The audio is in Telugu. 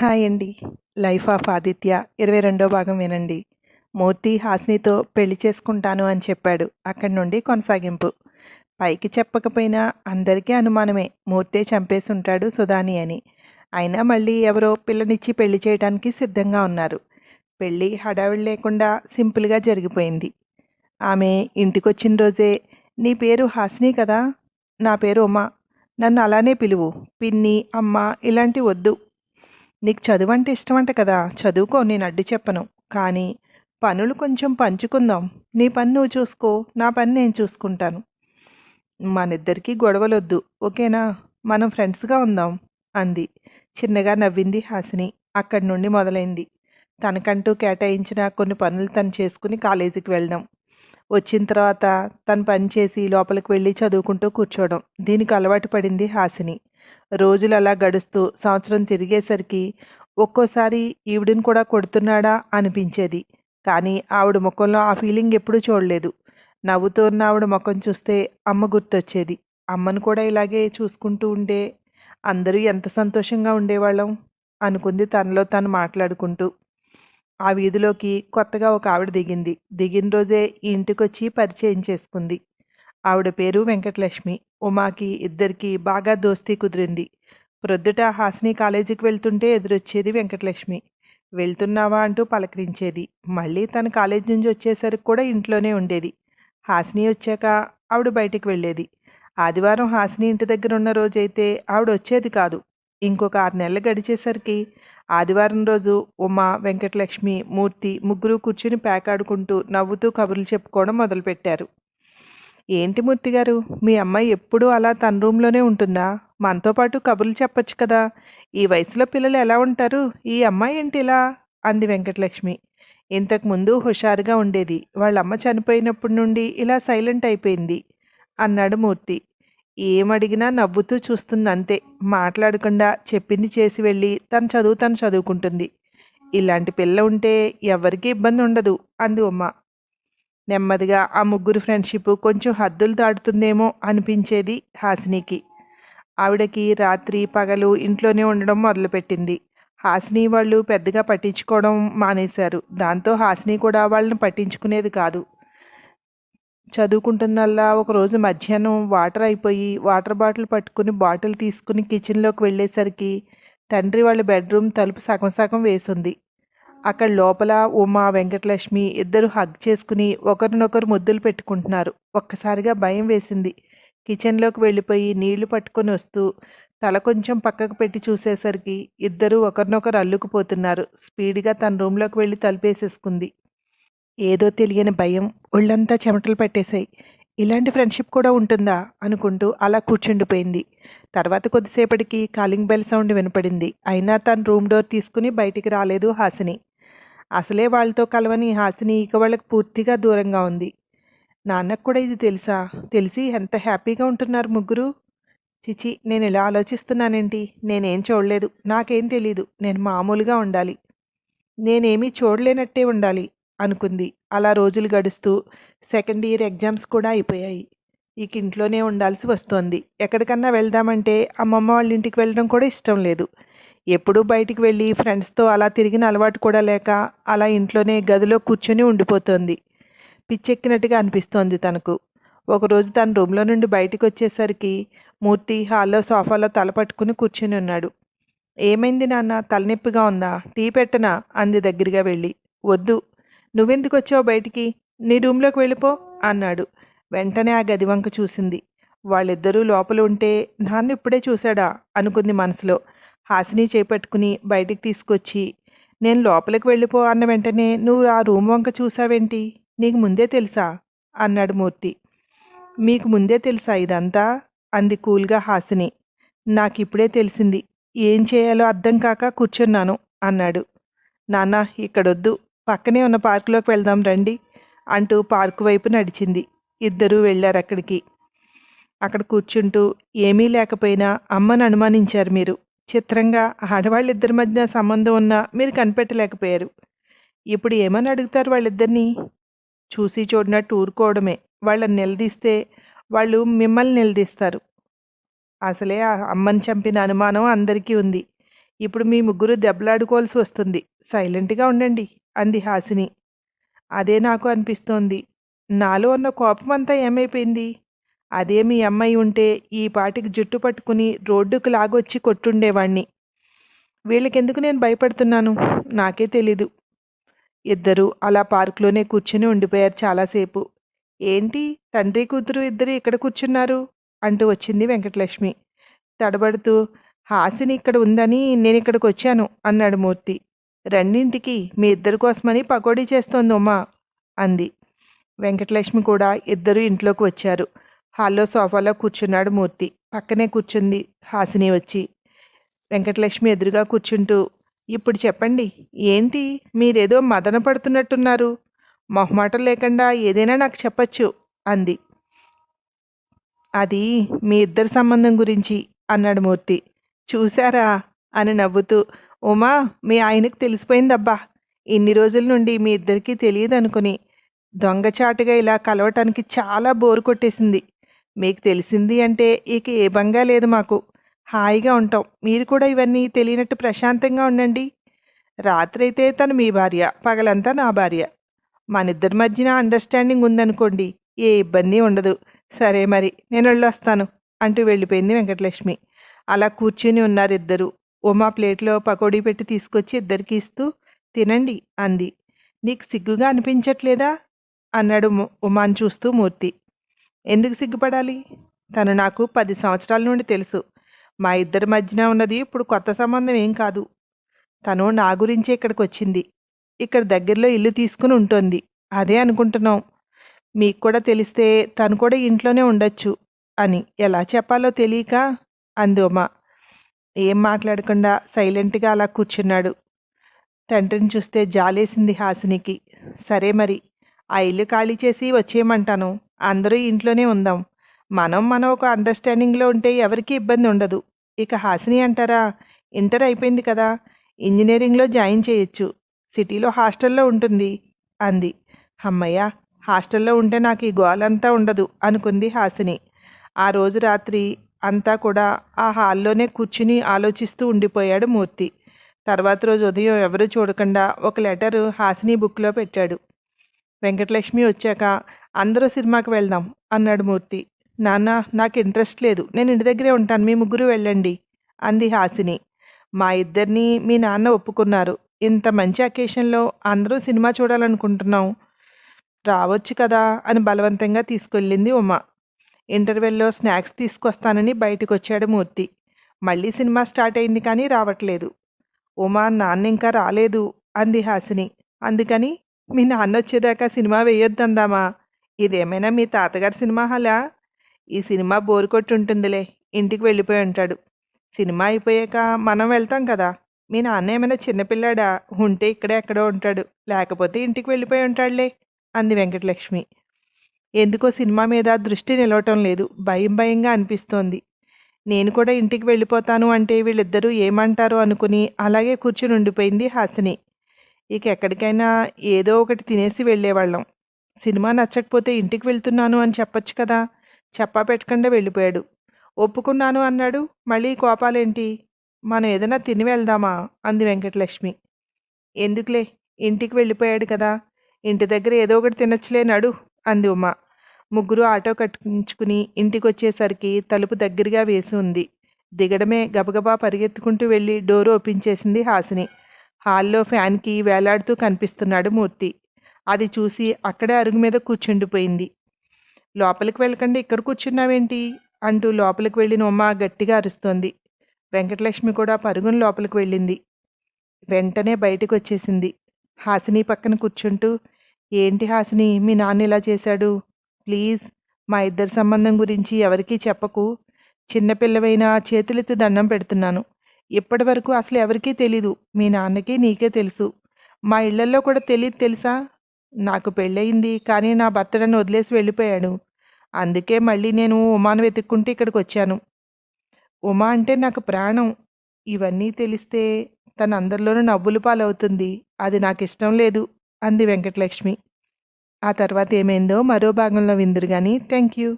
హాయ్ అండి. లైఫ్ ఆఫ్ ఆదిత్య ఇరవై రెండో భాగం వినండి. మూర్తి హాస్నితో పెళ్ళి చేసుకుంటాను అని చెప్పాడు. అక్కడి నుండి కొనసాగింపు. పైకి చెప్పకపోయినా అందరికీ అనుమానమే. మూర్తే చంపేసి ఉంటాడు సుధాని అని. అయినా మళ్ళీ ఎవరో పిల్లనిచ్చి పెళ్ళి చేయడానికి సిద్ధంగా ఉన్నారు. పెళ్ళి హడావిడి లేకుండా సింపుల్గా జరిగిపోయింది. ఆమె ఇంటికొచ్చిన రోజే నీ పేరు హాస్ని కదా? నా పేరు ఉమా. నన్ను అలానే పిలువు. పిన్ని అమ్మ ఇలాంటి వద్దు. నీకు చదువు అంటే అంట కదా చదువుకో నేను అడ్డు చెప్పను. కానీ పనులు కొంచెం పంచుకుందాం. నీ పని నువ్వు చూసుకో నా పని నేను చూసుకుంటాను. మనిద్దరికీ గొడవలొద్దు ఓకేనా? మనం ఫ్రెండ్స్గా ఉందాం అంది. చిన్నగా నవ్వింది హాసిని. అక్కడి నుండి మొదలైంది. తనకంటూ కేటాయించిన కొన్ని పనులు తను చేసుకుని కాలేజీకి వెళ్ళడం. వచ్చిన తర్వాత తను పని చేసి లోపలికి వెళ్ళి చదువుకుంటూ కూర్చోవడం. దీనికి అలవాటు పడింది హాసిని. రోజులు అలా గడుస్తూ సంవత్సరం తిరిగేసరికి ఒక్కోసారి ఈవిడిని కూడా కొడుతున్నాడా అనిపించేది. కానీ ఆవిడ ముఖంలో ఆ ఫీలింగ్ ఎప్పుడూ చూడలేదు. నవ్వుతూ ఉన్న ఆవిడ ముఖం చూస్తే అమ్మ గుర్తొచ్చేది. అమ్మను కూడా ఇలాగే చూసుకుంటూ ఉండే అందరూ ఎంత సంతోషంగా ఉండేవాళ్ళం అనుకుంది తనలో తను మాట్లాడుకుంటూ. ఆ వీధిలోకి కొత్తగా ఒక ఆవిడ దిగింది. దిగిన రోజే ఈ ఇంటికొచ్చి పరిచయం చేసుకుంది. ఆవిడ పేరు వెంకటలక్ష్మి. ఉమాకి ఇద్దరికి బాగా దోస్తీ కుదిరింది. ప్రొద్దుట హాసిని కాలేజీకి వెళ్తుంటే ఎదురొచ్చేది వెంకటలక్ష్మి. వెళ్తున్నావా? అంటూ పలకరించేది. మళ్ళీ తన కాలేజీ నుంచి వచ్చేసరికి కూడా ఇంట్లోనే ఉండేది. హాసిని వచ్చాక ఆవిడ బయటికి వెళ్ళేది. ఆదివారం హాసిని ఇంటి దగ్గర ఉన్న రోజైతే ఆవిడ వచ్చేది కాదు. ఇంకొక ఆరు నెలలు గడిచేసరికి ఆదివారం రోజు ఉమా వెంకటలక్ష్మి మూర్తి ముగ్గురు కూర్చుని పేకాడుకుంటూ నవ్వుతూ కబుర్లు చెప్పుకోవడం మొదలుపెట్టారు. ఏంటి మూర్తి గారు? మీ అమ్మాయి ఎప్పుడూ అలా తన రూమ్లోనే ఉంటుందా? మనతో పాటు కబుర్లు చెప్పొచ్చు కదా. ఈ వయసులో పిల్లలు ఎలా ఉంటారు? ఈ అమ్మాయి ఏంటి ఇలా? అంది వెంకటలక్ష్మి. ఇంతకుముందు హుషారుగా ఉండేది. వాళ్ళమ్మ చనిపోయినప్పటి నుండి ఇలా సైలెంట్ అయిపోయింది అన్నాడు మూర్తి. ఏమడిగినా నవ్వుతూ చూస్తుంది అంతే మాట్లాడకుండా చెప్పింది చేసి వెళ్ళి తన చదువు తను చదువుకుంటుంది. ఇలాంటి పిల్ల ఉంటే ఎవరికీ ఇబ్బంది ఉండదు అంది ఉమ్మ. నెమ్మదిగా ఆ ముగ్గురు ఫ్రెండ్షిప్ కొంచెం హద్దులు దాటుతుందేమో అనిపించేది హాసినికి. ఆవిడకి రాత్రి పగలు ఇంట్లోనే ఉండడం మొదలుపెట్టింది. హాసిని వాళ్ళు పెద్దగా పట్టించుకోవడం మానేశారు. దాంతో హాసిని కూడా వాళ్ళని పట్టించుకునేది కాదు. చదువుకుంటున్నల్లా ఒకరోజు మధ్యాహ్నం వాటర్ అయిపోయి వాటర్ బాటిల్ పట్టుకుని బాటిల్ తీసుకుని కిచెన్లోకి వెళ్ళేసరికి తండ్రి వాళ్ళ బెడ్రూమ్ తలుపు సగం సగం వేసింది. అక్కడ లోపల ఉమా వెంకటలక్ష్మి ఇద్దరు హగ్ చేసుకుని ఒకరినొకరు ముద్దులు పెట్టుకుంటున్నారు. ఒక్కసారిగా భయం వేసింది. కిచెన్లోకి వెళ్ళిపోయి నీళ్ళు పట్టుకొని వస్తూ తల కొంచెం పక్కకు పెట్టి చూసేసరికి ఇద్దరు ఒకరినొకరు అల్లుకుపోతున్నారు. స్పీడ్గా తన రూమ్లోకి వెళ్ళి తలుపేసేసుకుంది. ఏదో తెలియని భయం ఒళ్ళంతా చెమటలు పట్టేశాయి. ఇలాంటి ఫ్రెండ్షిప్ కూడా ఉంటుందా? అనుకుంటూ అలా కూర్చుండిపోయింది. తర్వాత కొద్దిసేపటికి కాలింగ్ బెల్ సౌండ్ వినపడింది. అయినా తను రూమ్ డోర్ తీసుకుని బయటికి రాలేదు హాసిని. అసలే వాళ్ళతో కలవని హాసిని ఇక వాళ్ళకి పూర్తిగా దూరంగా ఉంది. నాన్నకు కూడా ఇది తెలుసా? తెలిసి ఎంత హ్యాపీగా ఉంటున్నారు ముగ్గురు? చిచి నేను ఇలా ఆలోచిస్తున్నానేంటి? నేనేం చూడలేదు. నాకేం తెలీదు. నేను మామూలుగా ఉండాలి. నేనేమీ చూడలేనట్టే ఉండాలి అనుకుంది. అలా రోజులు గడుస్తూ సెకండ్ ఇయర్ ఎగ్జామ్స్ కూడా అయిపోయాయి. ఇక ఇంట్లోనే ఉండాల్సి వస్తోంది. ఎక్కడికన్నా వెళ్దామంటే అమ్మమ్మ వాళ్ళ ఇంటికి వెళ్ళడం కూడా ఇష్టం లేదు. ఎప్పుడూ బయటికి వెళ్ళి ఫ్రెండ్స్తో అలా తిరిగిన అలవాటు కూడా లేక అలా ఇంట్లోనే గదిలో కూర్చొని ఉండిపోతోంది. పిచ్చెక్కినట్టుగా అనిపిస్తోంది తనకు. ఒకరోజు తన రూమ్లో నుండి బయటికి వచ్చేసరికి మూర్తి హాల్లో సోఫాలో తల పట్టుకుని కూర్చొని ఉన్నాడు. ఏమైంది నాన్న? తలనొప్పిగా ఉందా? టీ పెట్టనా? అంది దగ్గరగా వెళ్ళి. వద్దు. నువ్వెందుకు వచ్చావు బయటికి? నీ రూమ్లోకి వెళ్ళిపో అన్నాడు. వెంటనే ఆ గది వంక చూసింది. వాళ్ళిద్దరూ లోపల ఉంటే నాన్న ఇప్పుడే చూశాడా? అనుకుంది మనసులో. హాసిని చేపట్టుకుని బయటికి తీసుకొచ్చి నేను లోపలికి వెళ్ళిపో అన్న వెంటనే నువ్వు ఆ రూమ్ వంక చూసావేంటి? నీకు ముందే తెలుసా? అన్నాడు మూర్తి. మీకు ముందే తెలుసా ఇదంతా? అంది కూల్గా హాసిని. నాకు ఇప్పుడే తెలిసింది. ఏం చేయాలో అర్థం కాక కూర్చున్నాను అన్నాడు. నాన్న ఇక్కడొద్దు. పక్కనే ఉన్న పార్కులోకి వెళ్దాం రండి అంటూ పార్కు వైపు నడిచింది. ఇద్దరూ వెళ్ళారు అక్కడికి అక్కడ కూర్చుంటూ ఏమీ లేకపోయినా అమ్మను అనుమానించారు మీరు. చిత్రంగా ఆడవాళ్ళిద్దరి మధ్య సంబంధం ఉన్నా మీరు కనిపెట్టలేకపోయారు. ఇప్పుడు ఏమని అడుగుతారు వాళ్ళిద్దరిని? చూసి చూడనట్టు ఊరుకోవడమే. వాళ్ళని నిలదీస్తే వాళ్ళు మిమ్మల్ని నిలదీస్తారు. అసలే ఆ అమ్మని చంపిన అనుమానం అందరికీ ఉంది. ఇప్పుడు మీ ముగ్గురు దెబ్బలాడుకోవాల్సి వస్తుంది. సైలెంట్గా ఉండండి అంది హాసిని. అదే నాకు అనిపిస్తోంది. నాలో ఉన్న కోపం అంతా ఏమైపోయింది? అదే మీ అమ్మాయి ఉంటే ఈ పాటికి జుట్టు పట్టుకుని రోడ్డుకు లాగొచ్చి కొట్టుండేవాణ్ణి. వీళ్ళకెందుకు నేను భయపడుతున్నాను? నాకే తెలీదు. ఇద్దరు అలా పార్కులోనే కూర్చుని ఉండిపోయారు చాలాసేపు. ఏంటి? తండ్రి కూతురు ఇద్దరు ఇక్కడ కూర్చున్నారు? అంటూ వచ్చింది వెంకటలక్ష్మి. తడబడుతూ హాసిని ఇక్కడ ఉందని నేను ఇక్కడికి వచ్చాను అన్నాడు మూర్తి. రెండింటికి మీ ఇద్దరి కోసమని పకోడీ చేస్తోంది ఉమా అంది. వెంకటలక్ష్మి కూడా ఇద్దరు ఇంట్లోకి వచ్చారు. హాల్లో సోఫాలో కూర్చున్నాడు మూర్తి. పక్కనే కూర్చుంది హాసిని వచ్చి. వెంకటలక్ష్మి ఎదురుగా కూర్చుంటూ ఇప్పుడు చెప్పండి ఏంటి? మీరేదో మదన పడుతున్నట్టున్నారు. మొహమాటం లేకుండా ఏదైనా నాకు చెప్పచ్చు అంది. అది మీ ఇద్దరి సంబంధం గురించి అన్నాడు మూర్తి. చూశారా? అని నవ్వుతూ ఉమా మీ ఆయనకు తెలిసిపోయిందబ్బా. ఇన్ని రోజుల నుండి మీ ఇద్దరికీ తెలియదు అనుకుని దొంగచాటుగా ఇలా కలవటానికి చాలా బోరు కొట్టేసింది. మీకు తెలిసింది అంటే ఇక ఏ భంగా లేదు మాకు. హాయిగా ఉంటాం. మీరు కూడా ఇవన్నీ తెలియనట్టు ప్రశాంతంగా ఉండండి. రాత్రైతే తను మీ భార్య పగలంతా నా భార్య. మన ఇద్దరి మధ్యన అండర్స్టాండింగ్ ఉందనుకోండి ఏ ఇబ్బంది ఉండదు. సరే మరి నేను వెళ్ళొస్తాను అంటూ వెళ్ళిపోయింది వెంకటలక్ష్మి. అలా కూర్చుని ఉన్నారు ఇద్దరు ఉమా ప్లేట్లో పకోడీ పెట్టి తీసుకొచ్చి ఇద్దరికి ఇస్తూ తినండి అంది. నీకు సిగ్గుగా అనిపించట్లేదా? అన్నాడు ము- ఉమాని చూస్తూ మూర్తి. ఎందుకు సిగ్గుపడాలి? తను నాకు పది సంవత్సరాల నుండి తెలుసు. మా ఇద్దరి మధ్యన ఉన్నది ఇప్పుడు కొత్త సంబంధం ఏం కాదు. తను నా గురించే ఇక్కడికి వచ్చింది. ఇక్కడ దగ్గరలో ఇల్లు తీసుకుని ఉంటుంది. అదే అనుకుంటున్నాం. మీకు కూడా తెలిస్తే తను కూడా ఇంట్లోనే ఉండొచ్చు అని ఎలా చెప్పాలో తెలియక అంది ఉమ. ఏం మాట్లాడకుండా సైలెంట్గా అలా కూర్చున్నాడు. తండ్రిని చూస్తే జాలేసింది హాసినికి. సరే మరి ఆ ఇల్లు ఖాళీ చేసి వచ్చేయమంటాను. అందరూ ఇంట్లోనే ఉందాం. మనం మనం ఒక అండర్స్టాండింగ్లో ఉంటే ఎవరికీ ఇబ్బంది ఉండదు. ఇక హాసిని అంటారా? ఇంటర్ అయిపోయింది కదా. ఇంజనీరింగ్లో జాయిన్ చేయొచ్చు. సిటీలో హాస్టల్లో ఉంటుంది అంది. అమ్మయ్య హాస్టల్లో ఉంటే నాకు ఈ గోలంతా ఉండదు అనుకుంది హాసిని. ఆ రోజు రాత్రి అంతా కూడా ఆ హాల్లోనే కూర్చుని ఆలోచిస్తూ ఉండిపోయాడు మూర్తి. తర్వాత రోజు ఉదయం ఎవరూ చూడకుండా ఒక లెటర్ హాసిని బుక్లో పెట్టాడు. వెంకటలక్ష్మి వచ్చాక అందరూ సినిమాకి వెళ్దాం అన్నాడు మూర్తి. నాన్న నాకు ఇంట్రెస్ట్ లేదు. నేను ఇంటి దగ్గరే ఉంటాను. మీ ముగ్గురు వెళ్ళండి అంది హాసిని. మా ఇద్దరిని మీ నాన్న ఒప్పుకున్నారు. ఇంత మంచి అకేషన్లో అందరూ సినిమా చూడాలనుకుంటున్నాం రావచ్చు కదా అని బలవంతంగా తీసుకెళ్ళింది ఉమ. ఇంటర్వెల్లో స్నాక్స్ తీసుకొస్తానని బయటకు వచ్చాడు మూర్తి. మళ్ళీ సినిమా స్టార్ట్ అయింది కానీ రావట్లేదు. ఉమా నాన్న ఇంకా రాలేదు అంది హాసిని. అందుకని మీ నాన్న వచ్చేదాకా సినిమా వేయొద్దందామా? ఇదేమైనా మీ తాతగారి సినిమా హాలా? ఈ సినిమా బోరు కొట్టి ఉంటుందిలే ఇంటికి వెళ్ళిపోయి ఉంటాడు. సినిమా అయిపోయాక మనం వెళ్తాం కదా మీ నాన్న ఏమైనా చిన్నపిల్లాడా ఉంటే ఇక్కడే ఎక్కడో ఉంటాడు లేకపోతే ఇంటికి వెళ్ళిపోయి ఉంటాడులే అంది వెంకటలక్ష్మి. ఎందుకో సినిమా మీద దృష్టి నిలవటం లేదు భయం భయంగా అనిపిస్తోంది. నేను కూడా ఇంటికి వెళ్ళిపోతాను అంటే వీళ్ళిద్దరూ ఏమంటారో అనుకుని అలాగే కూర్చుని ఉండిపోయింది హాసిని. ఇక ఎక్కడికైనా ఏదో ఒకటి తినేసి వెళ్ళేవాళ్ళం. సినిమా నచ్చకపోతే ఇంటికి వెళ్తున్నాను అని చెప్పొచ్చు కదా. చెప్పా పెట్టకుండా వెళ్ళిపోయాడు. ఒప్పుకున్నాను అన్నాడు. మళ్ళీ కోపాలేంటి? మనం ఏదైనా తిని వెళ్దామా? అంది వెంకటలక్ష్మి. ఎందుకులే? ఇంటికి వెళ్ళిపోయాడు కదా. ఇంటి దగ్గర ఏదో ఒకటి తినచ్చులే నడు అంది ఉమా. ముగ్గురు ఆటో కట్టించుకుని ఇంటికి వచ్చేసరికి తలుపు దగ్గరగా వేసి ఉంది. దిగడమే గబగబా పరిగెత్తుకుంటూ వెళ్ళి డోరు ఓపెన్ చేసింది హాసిని. హాల్లో ఫ్యాన్కి వేలాడుతూ కనిపిస్తున్నాడు మూర్తి. అది చూసి అక్కడే అరుగు మీద కూర్చుండిపోయింది. లోపలికి వెళ్ళకండి ఇక్కడ కూర్చున్నావేంటి? అంటూ లోపలికి వెళ్ళిన ఉమ్మ గట్టిగా అరుస్తోంది. వెంకటలక్ష్మి కూడా పరుగును లోపలికి వెళ్ళింది. వెంటనే బయటకు వచ్చేసింది. హాసిని పక్కన కూర్చుంటూ ఏంటి హాసిని మీ నాన్న ఇలా చేశాడు? ప్లీజ్ మా ఇద్దరి సంబంధం గురించి ఎవరికీ చెప్పకు. చిన్నపిల్లవైనా చేతులెత్తి దండం పెడుతున్నాను. ఇప్పటి వరకు అసలు ఎవరికీ తెలీదు. మీ నాన్నకి నీకే తెలుసు. మా ఇళ్ళల్లో కూడా తెలియదు తెలుసా? నాకు పెళ్ళయింది కానీ నా భర్త నన్ను వదిలేసి వెళ్ళిపోయాడు. అందుకే మళ్ళీ నేను ఉమాను వెతుక్కుంటూ ఇక్కడికి వచ్చాను ఉమా అంటే నాకు ప్రాణం. ఇవన్నీ తెలిస్తే తన అందరిలోనూ నవ్వులు పాలవుతుంది. అది నాకు ఇష్టం లేదు అంది వెంకటలక్ష్మి. ఆ తర్వాత ఏమైందో మరో భాగంలో విందురు కానీ థ్యాంక్ యూ